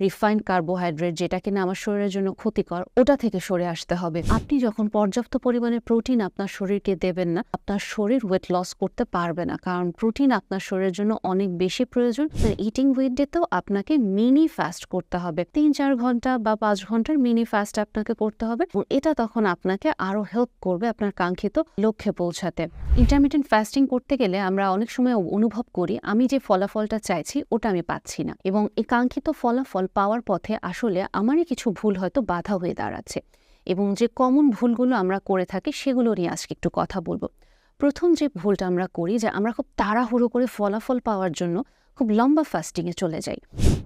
Refined carbohydrate যেটা কিনা আমার শরীরের জন্য ক্ষতিকর, ওটা থেকে সরে আসতে হবে। আপনি যখন পর্যাপ্ত পরিমাণে প্রোটিন আপনার শরীরকে দেবেন না, আপনার শরীর ওয়েট লস করতে পারবে না, কারণ প্রোটিন আপনার শরীরের জন্য অনেক বেশি প্রয়োজন। ইটিং উইথ ডেতেও আপনাকে মিনি ফাস্ট করতে হবে। তিন চার ঘণ্টা বা পাঁচ ঘণ্টার মিনি ফাস্ট আপনাকে করতে হবে এটা তখন আপনাকে আরও হেল্প করবে আপনার কাঙ্ক্ষিত লক্ষ্যে পৌঁছাতে। ইন্টারমিডিয়েন্ট ফাস্টিং করতে গেলে আমরা অনেক সময় অনুভব করি, আমি যে ফলাফলটা চাইছি, ওটা আমি পাচ্ছি না। এবং এই কাঙ্ক্ষিত ফলাফল পাওয়ার পথে আসলে আমারই কিছু ভুল হয়তো বাধা হয়ে দাঁড়াচ্ছে এবং যে কমন ভুলগুলো আমরা করে থাকি সেগুলো নিয়ে আজকে একটু কথা বলব। প্রথম যে ভুলটা আমরা করি যে আমরা খুব তাড়াহুড়ো করে ফলাফল পাওয়ার জন্য খুব লম্বা ফাস্টিংয়ে চলে যাই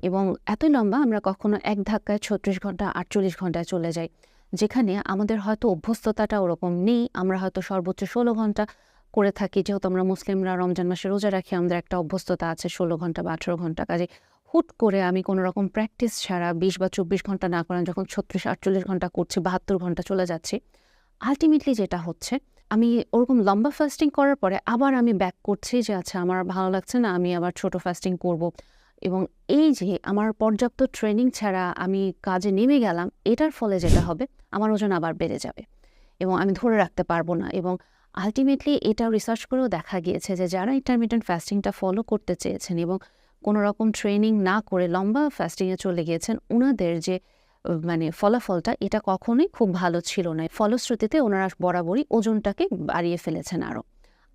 এবং এত লম্বা আমরা কখনো এক ধাক্কায় ছত্রিশ ঘণ্টা, আটচল্লিশ ঘন্টায় চলে যাই যেখানে আমাদের হয়তো অভ্যস্ততাটা ওরকম নেই। আমরা হয়তো সর্বোচ্চ ষোলো ঘণ্টা করে থাকি। যেহেতু আমরা মুসলিমরা রমজান মাসে রোজা রাখি, আমাদের একটা অভ্যস্ততা আছে ষোলো ঘণ্টা বা আঠেরো ঘণ্টা। কাজে হুট করে আমি কোনো রকম প্র্যাকটিস ছাড়া বিশ বা চব্বিশ ঘণ্টা না করেন যখন ছত্রিশ, আটচল্লিশ ঘণ্টা করছি, বাহাত্তর ঘণ্টা চলে যাচ্ছি আলটিমেটলি যেটা হচ্ছে, আমি ওরকম লম্বা ফাস্টিং করার পরে আবার আমি ব্যাক করছি যে আচ্ছা আমার ভালো লাগছে না, আমি আবার ছোট ফাস্টিং করব। এবং এই যে আমার পর্যাপ্ত ট্রেনিং ছাড়া আমি কাজে নেমে গেলাম, এটার ফলে যেটা হবে, আমার ওজন আবার বেড়ে যাবে এবং আমি ধরে রাখতে পারব না এবং আলটিমেটলি এটা রিসার্চ করেও দেখা গিয়েছে যে যারা ইন্টারমিডিয়েন্ট ফাস্টিংটা ফলো করতে চেয়েছেন এবং কোনো রকম ট্রেনিং না করে লম্বা ফাস্টিংয়ে চলে গিয়েছেন ওনাদের যে মানে ফলাফলটা, এটা কখনোই খুব ভালো ছিল না। ফলশ্রুতিতে ওনারা বরাবরই ওজনটাকে বাড়িয়ে ফেলেছেন আরও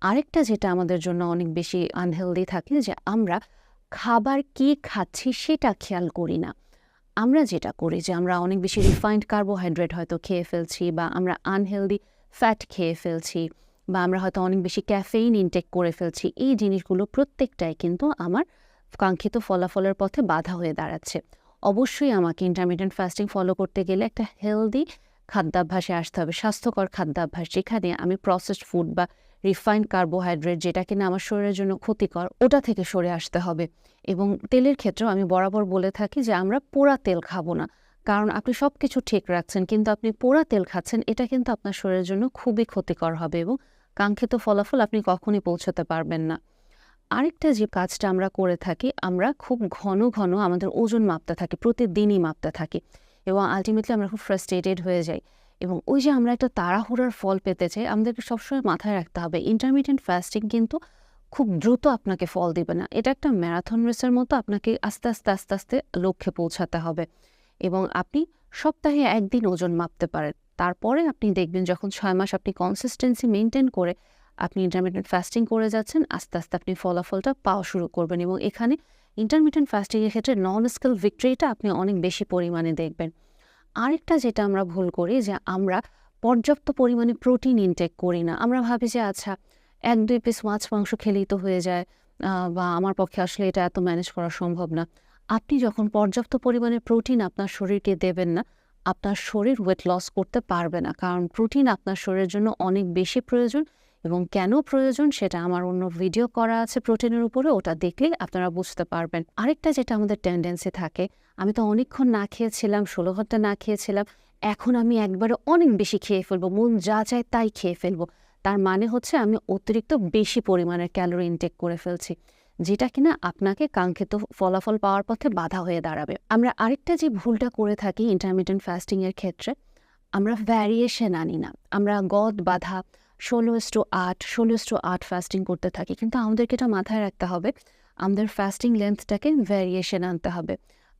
আরেকটা যেটা আমাদের জন্য অনেক বেশি আনহেলদি থাকে যে, আমরা খাবার কি খাচ্ছি সেটা খেয়াল করি না। আমরা যেটা করি যে, আমরা অনেক বেশি রিফাইন্ড কার্বোহাইড্রেট হয়তো খেয়ে ফেলছি বা আমরা আনহেলদি ফ্যাট খেয়ে ফেলছি বা আমরা হয়তো অনেক বেশি ক্যাফেইন ইনটেক করে ফেলছি, এই জিনিসগুলো প্রত্যেকটাই কিন্তু আমার কাঙ্ক্ষিত ফলাফলের পথে বাধা হয়ে দাঁড়াচ্ছে। অবশ্যই আমাকে ইন্টারমিডিয়েন্ট ফাস্টিং ফলো করতে গেলে একটা হেলদি খাদ্যাভ্যাসে আসতে হবে। স্বাস্থ্যকর খাদ্যাভ্যাস যেখানে আমি প্রসেসড ফুড বা রিফাইন্ড কার্বোহাইড্রেট যেটা কিনা আমার শরীরের জন্য ক্ষতিকর, ওটা থেকে সরে আসতে হবে। এবং তেলের ক্ষেত্রেও আমি বরাবর বলে থাকি যে আমরা পোড়া তেল খাব না। কারণ আপনি সব কিছু ঠিক রাখছেন, কিন্তু আপনি পোড়া তেল খাচ্ছেন, এটা কিন্তু আপনার শরীরের জন্য খুবই ক্ষতিকর হবে এবং কাঙ্ক্ষিত ফলাফল আপনি কখনই পৌঁছাতে পারবেন না। আরেকটা যে কাজটা আমরা করে থাকি, আমরা খুব ঘন ঘন আমাদের ওজন মাপতে থাকি, প্রতিদিনই মাপতে থাকি এবং আলটিমেটলি আমরা খুব ফ্রাস্ট্রেটেড হয়ে যাই এবং ওই যে আমরা একটা তাড়াহুড়ার ফল পেতে চাই, আমাদেরকে সবসময় মাথায় রাখতে হবে ইন্টারমিডিয়েন্ট ফাস্টিং কিন্তু খুব দ্রুত আপনাকে ফল দেবে না। এটা একটা ম্যারাথন রেসের মতো আপনাকে আস্তে আস্তে আস্তে আস্তে লক্ষ্যে পৌঁছাতে হবে এবং আপনি সপ্তাহে একদিন ওজন মাপতে পারেন। তারপরে আপনি দেখবেন যখন ছয় মাস আপনি কনসিস্টেন্সি মেনটেন করে আপনি ইন্টারমিডিয়েন্ট ফাস্টিং করে যাচ্ছেন, আস্তে আস্তে আপনি ফলাফলটা পাওয়া শুরু করবেন এবং এখানে ইন্টারমিডিয়েন্ট ফাস্টিংয়ের ক্ষেত্রে নন স্কেল ভিক্টরিটা আপনি অনেক বেশি পরিমাণে দেখবেন। আরেকটা যেটা আমরা ভুল করি যে আমরা পর্যাপ্ত পরিমাণে প্রোটিন ইনটেক করি না। আমরা ভাবি যে আচ্ছা এক, দুই পিস মাছ, মাংস খেলেই তো হয়ে যায় বা আমার পক্ষে আসলে এটা এত ম্যানেজ করা সম্ভব না। আপনি যখন পর্যাপ্ত পরিমাণে প্রোটিন আপনার শরীরকে দেবেন না, আপনার শরীর ওয়েট লস করতে পারবে না। কারণ প্রোটিন আপনার শরীরের জন্য অনেক বেশি প্রয়োজন এবং কেন প্রয়োজন সেটা আমার অন্য ভিডিও করা আছে প্রোটিনের উপরে, ওটা দেখলে আপনারা বুঝতে পারবেন। আরেকটা যেটা আমাদের টেন্ডেন্সি থাকে, আমি তো অনেকক্ষণ না খেয়েছিলাম, ষোলো ঘণ্টা না খেয়েছিলাম, এখন আমি একবারে অনেক বেশি খেয়ে ফেলব, মন যা চায় তাই খেয়ে ফেলব। তার মানে হচ্ছে আমি অতিরিক্ত বেশি পরিমাণের ক্যালোরি ইনটেক করে ফেলছি, যেটা কিনা আপনাকে কাঙ্ক্ষিত ফলাফল পাওয়ার পথে বাধা হয়ে দাঁড়াবে। আমরা আরেকটা যে ভুলটা করে থাকি ইন্টারমিডিয়েন্ট ফাস্টিংয়ের ক্ষেত্রে, আমরা ভ্যারিয়েশন আনি না, আমরা গদ বাধা ষোলো টু আট ষোলো টু আট ফাস্টিং করতে থাকি। কিন্তু আমাদেরকে এটা মাথায় রাখতে হবে, আমাদের ফাস্টিং লেন্থটাকে ভ্যারিয়েশন আনতে হবে।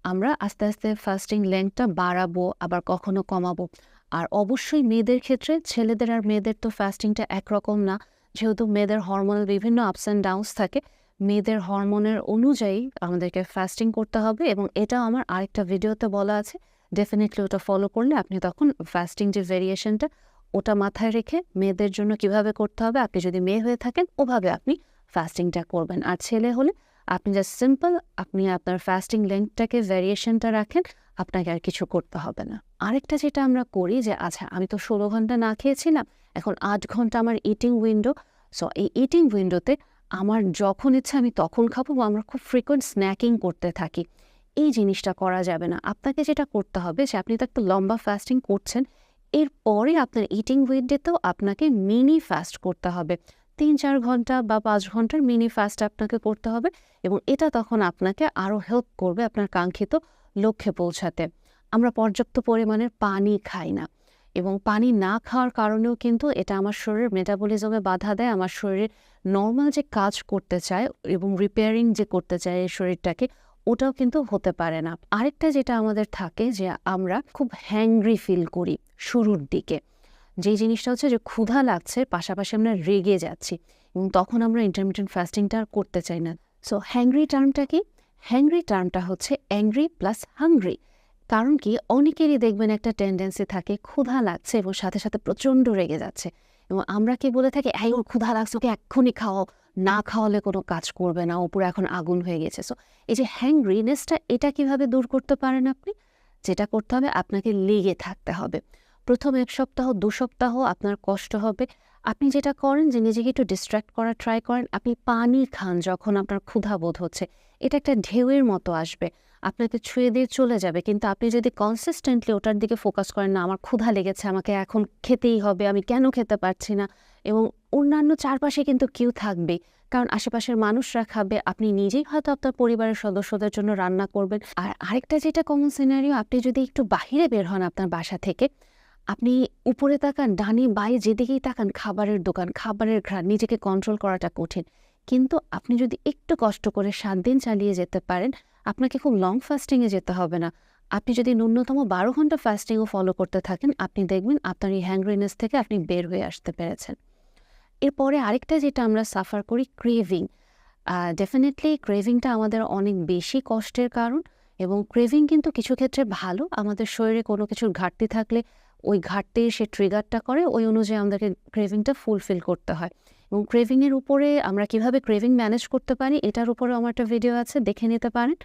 আমরা আস্তে আস্তে ফাস্টিং লেন্থটা বাড়াবো, আবার কখনো কমাবো। আর অবশ্যই মেয়েদের ক্ষেত্রে ছেলেদের আর মেয়েদের তো ফাস্টিংটা একরকম না। যেহেতু মেয়েদের হরমোনাল বিভিন্ন আপস অ্যান্ড ডাউনস থাকে, মেয়েদের হরমোনের অনুযায়ী আমাদেরকে ফাস্টিং করতে হবে এবং এটা আমার আরেকটা ভিডিওতে বলা আছে। ডেফিনেটলি ওটা ফলো করলে আপনি তখন ফাস্টিং যে ভেরিয়েশনটা ওটা মাথায় রেখে মেয়েদের জন্য কীভাবে করতে হবে, আপনি যদি মেয়ে হয়ে থাকেন, ওভাবে আপনি ফাস্টিংটা করবেন। আর ছেলে হলে আপনি জাস্ট সিম্পল আপনি আপনার ফাস্টিং লেন্থটাকে ভ্যারিয়েশনটা রাখেন, আপনাকে আর কিছু করতে হবে না। আরেকটা যেটা আমরা করি যে আচ্ছা আমি তো ষোলো ঘণ্টা না খেয়েছিলাম, এখন আট ঘণ্টা আমার ইটিং উইন্ডো সো এই ইটিং উইন্ডোতে আমার যখন ইচ্ছা আমি তখন খাব বা আমরা খুব ফ্রিকোয়েন্ট স্ন্যাকিং করতে থাকি। এই জিনিসটা করা যাবে না। আপনাকে যেটা করতে হবে যে, আপনি তো একটা লম্বা ফাস্টিং করছেন এরপরে আপনার ইটিং উইন্ডোতেও আপনাকে মিনি ফাস্ট করতে হবে। তিন চার ঘণ্টা বা পাঁচ ঘণ্টার মিনি ফাস্ট আপনাকে করতে হবে এবং এটা তখন আপনাকে আরও হেল্প করবে আপনার কাঙ্ক্ষিত লক্ষ্যে পৌঁছাতে। আমরা পর্যাপ্ত পরিমাণের পানি খাই না এবং পানি না খাওয়ার কারণেও কিন্তু এটা আমার শরীরের মেটাবলিজমে বাধা দেয়, আমার শরীরে নর্মাল যে কাজ করতে চায় এবং রিপেয়ারিং যে করতে চায় এই শরীরটাকে ওটাও কিন্তু হতে পারে না। আরেকটা যেটা আমাদের থাকে যে আমরা খুব হ্যাংরি ফিল করি শুরুর দিকে। যে জিনিসটা হচ্ছে যে ক্ষুধা লাগছে, পাশাপাশি আমরা রেগে যাচ্ছি এবং তখন আমরা ইন্টারমিডিয়েন্ট ফাস্টিংটা আর করতে চাই না। সো হ্যাংরি টার্মটা কি? হ্যাংরি টার্মটা হচ্ছে অ্যাংরি প্লাস হাংরি কারণ কি? অনেকেরই দেখবেন একটা টেন্ডেন্সি থাকে ক্ষুধা লাগছে এবং সাথে সাথে প্রচণ্ড রেগে যাচ্ছে। এবং আমরা কি বলে থাকি, এই, ওর ক্ষুধা লাগছে, ওকে এক্ষুনি খাওয়াও। না খাওয়ালে কোনো কাজ করবে না ও পুরো এখন আগুন হয়ে গেছে। সো এই যে হ্যাংরিনেসটা এটা কীভাবে দূর করতে পারেন আপনি? যেটা করতে হবে, আপনাকে লেগে থাকতে হবে। প্রথম এক সপ্তাহ, দু সপ্তাহ আপনার কষ্ট হবে। আপনি যেটা করেন যে, নিজেকে একটু ডিস্ট্র্যাক্ট করার ট্রাই করেন। আপনি পানি খান যখন আপনার ক্ষুধা বোধ হচ্ছে। এটা একটা ঢেউয়ের মতো আসবে। আপনাকে ছুঁয়ে দিয়ে চলে যাবে। কিন্তু আপনি যদি কনসিস্টেন্টলি ওটার দিকে ফোকাস করেন, না, আমার ক্ষুধা লেগেছে, আমাকে এখন খেতেই হবে, আমি কেন খেতে পারছি না? এবং অন্যান্য চারপাশে কিন্তু কেউ থাকবে। কারণ আশেপাশের মানুষরা খাবে, আপনি নিজেই হয়তো আপনার পরিবারের সদস্যদের জন্য রান্না করবেন। আর আরেকটা যেটা কমন সিনারিও আপনি যদি একটু বাহিরে বের হন আপনার বাসা থেকে, আপনি উপরে তাকান, ডানে বায়ে যেদিকেই তাকান, খাবারের দোকান, খাবারের ঘ্রাণ, নিজেকে কন্ট্রোল করাটা কঠিন। কিন্তু আপনি যদি একটু কষ্ট করে সাত দিন চালিয়ে যেতে পারেন, আপনাকে খুব লং ফাস্টিংয়ে যেতে হবে না। আপনি যদি ন্যূনতম বারো ঘণ্টা ফাস্টিংও ফলো করতে থাকেন, আপনি দেখবেন আপনার এই হ্যাংগ্রিনেস থেকে আপনি বের হয়ে আসতে পেরেছেন। এরপরে আরেকটা যেটা আমরা সাফার করি ক্রেভিং ডেফিনেটলি ক্রেভিংটা আমাদের অনেক বেশি কষ্টের কারণ এবং ক্রেভিং কিন্তু কিছু ক্ষেত্রে ভালো। আমাদের শরীরে কোনো কিছুর ঘাটতি থাকলে ওই ঘাটতি সে ট্রিগারটা করে, ওই অনুযায়ী আমাদেরকে ক্রেভিংটা ফুলফিল করতে হয়। এবং ক্রেভিংয়ের উপরে আমরা কীভাবে ক্রেভিং ম্যানেজ করতে পারি, এটার উপরে আমার একটা ভিডিও আছে, দেখে নিতে পারেন।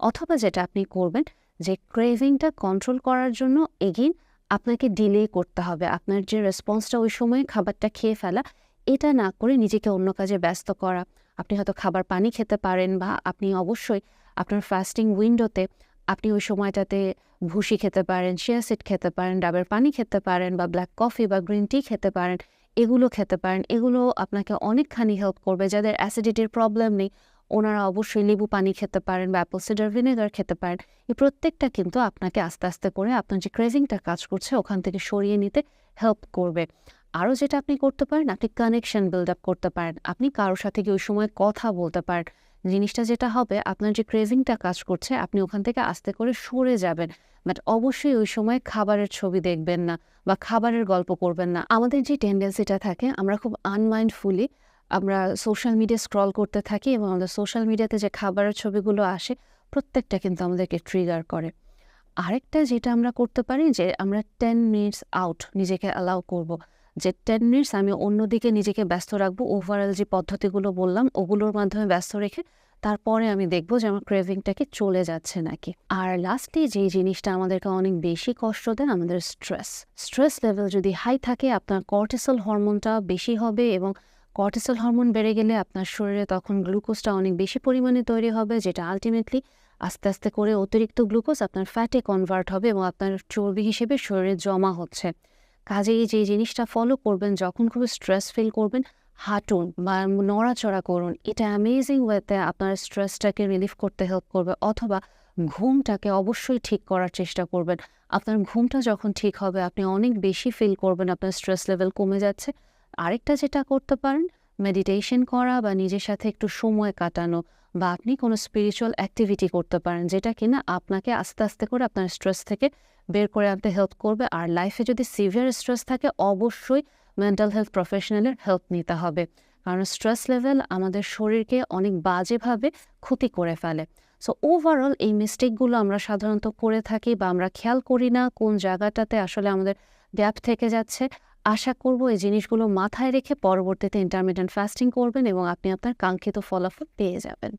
অথবা যেটা আপনি করবেন, যে ক্রেভিংটা কন্ট্রোল করার জন্য এগেইন আপনাকে ডিলে করতে হবে। আপনার যে রেসপন্সটা ওই সময়ে খাবারটা খেয়ে ফেলা এটা না করে নিজেকে অন্য কাজে ব্যস্ত করা। আপনি হয়তো খাবার পানি খেতে পারেন বা আপনি অবশ্যই আপনার ফাস্টিং উইন্ডোতে আপনি ওই সময়টাতে ভুসি খেতে পারেন সিড খেতে পারেন, ডাবের পানি খেতে পারেন বা ব্ল্যাক কফি বা গ্রিন টি খেতে পারেন, এগুলো খেতে পারেন। এগুলো আপনাকে অনেকখানি হেল্প করবে। যাদের অ্যাসিডিটির প্রবলেম নেই, ওনারা অবশ্যই লেবু পানি খেতে পারেন বা অ্যাপল সিডার ভিনেগার খেতে পারেন। এই প্রত্যেকটা কিন্তু আপনাকে আস্তে আস্তে করে আপনার যে ক্রেজিংটা কাজ করছে, ওখান থেকে সরিয়ে নিতে হেল্প করবে। আরও যেটা আপনি করতে পারেন, আপনি কানেকশন বিল্ড আপ করতে পারেন। আপনি কারোর সাথে কি ওই সময় কথা বলতে পারেন। জিনিসটা যেটা হবে, আপনার যে ক্রেভিংটা কাজ করছে, আপনি ওখান থেকে আস্তে করে সরে যাবেন। বাট অবশ্যই ওই সময় খাবারের ছবি দেখবেন না বা খাবারের গল্প করবেন না। আমাদের যে টেন্ডেন্সিটা থাকে, আমরা খুব আনমাইন্ডফুলি আমরা সোশ্যাল মিডিয়া স্ক্রল করতে থাকি এবং আমাদের সোশ্যাল মিডিয়াতে যে খাবারের ছবিগুলো আসে, প্রত্যেকটা কিন্তু আমাদেরকে ট্রিগার করে। আরেকটা যেটা আমরা করতে পারি যে, আমরা টেন মিনিটস আউট নিজেকে অ্যালাউ করব। যে টেন মিনিটস আমি অন্যদিকে নিজেকে ব্যস্ত রাখব ওভারঅল যে পদ্ধতিগুলো বললাম, ওগুলোর মাধ্যমে ব্যস্ত রেখে তারপরে আমি দেখব যে আমার ক্রেভিংটাকে চলে যাচ্ছে নাকি। আর লাস্টে যে জিনিসটা আমাদেরকে অনেক বেশি কষ্ট দেন আমাদের স্ট্রেস স্ট্রেস লেভেল যদি হাই থাকে, আপনার কর্টিসল হরমোনটা বেশি হবে এবং কর্টিসল হরমোন বেড়ে গেলে আপনার শরীরে তখন গ্লুকোজটা অনেক বেশি পরিমাণে তৈরি হবে, যেটা আলটিমেটলি আস্তে আস্তে করে অতিরিক্ত গ্লুকোজ আপনার ফ্যাটে কনভার্ট হবে এবং আপনার চর্বি হিসেবে শরীরে জমা হচ্ছে। কাজেই যে জিনিসটা ফলো করবেন, যখন খুব স্ট্রেস ফিল করবেন, হাঁটুন বা নড়াচড়া করুন। এটা অ্যামেজিং ওয়েতে আপনার স্ট্রেসটাকে রিলিফ করতে হেল্প করবে অথবা ঘুমটাকে অবশ্যই ঠিক করার চেষ্টা করবেন। আপনার ঘুমটা যখন ঠিক হবে, আপনি অনেক বেশি ফিল করবেন, আপনার স্ট্রেস লেভেল কমে যাচ্ছে। আরেকটা যেটা করতে পারেন মেডিটেশন করা বা নিজের সাথে একটু সময় কাটানো বা আপনি কোনো স্পিরিচুয়াল অ্যাক্টিভিটি করতে পারেন, যেটা কিনা আপনাকে আস্তে আস্তে করে আপনার স্ট্রেস থেকে বের করে আনতে হেল্প করবে। আর লাইফে যদি সিভিয়ার স্ট্রেস থাকে, অবশ্যই মেন্টাল হেলথ প্রফেশনালের হেল্প নিতে হবে। কারণ স্ট্রেস লেভেল আমাদের শরীরকে অনেক বাজেভাবে ক্ষতি করে ফেলে। সো ওভারঅল এই মিস্টেকগুলো আমরা সাধারণত করে থাকি বা আমরা খেয়াল করি না কোন জায়গাটাতে আসলে আমাদের গ্যাপ থেকে যাচ্ছে। আশা করব এই জিনিসগুলো মাথায় রেখে পরবর্তীতে ইন্টারমিডিয়েন্ট ফাস্টিং করবেন এবং আপনি আপনার কাঙ্ক্ষিত ফলাফল পেয়ে যাবেন।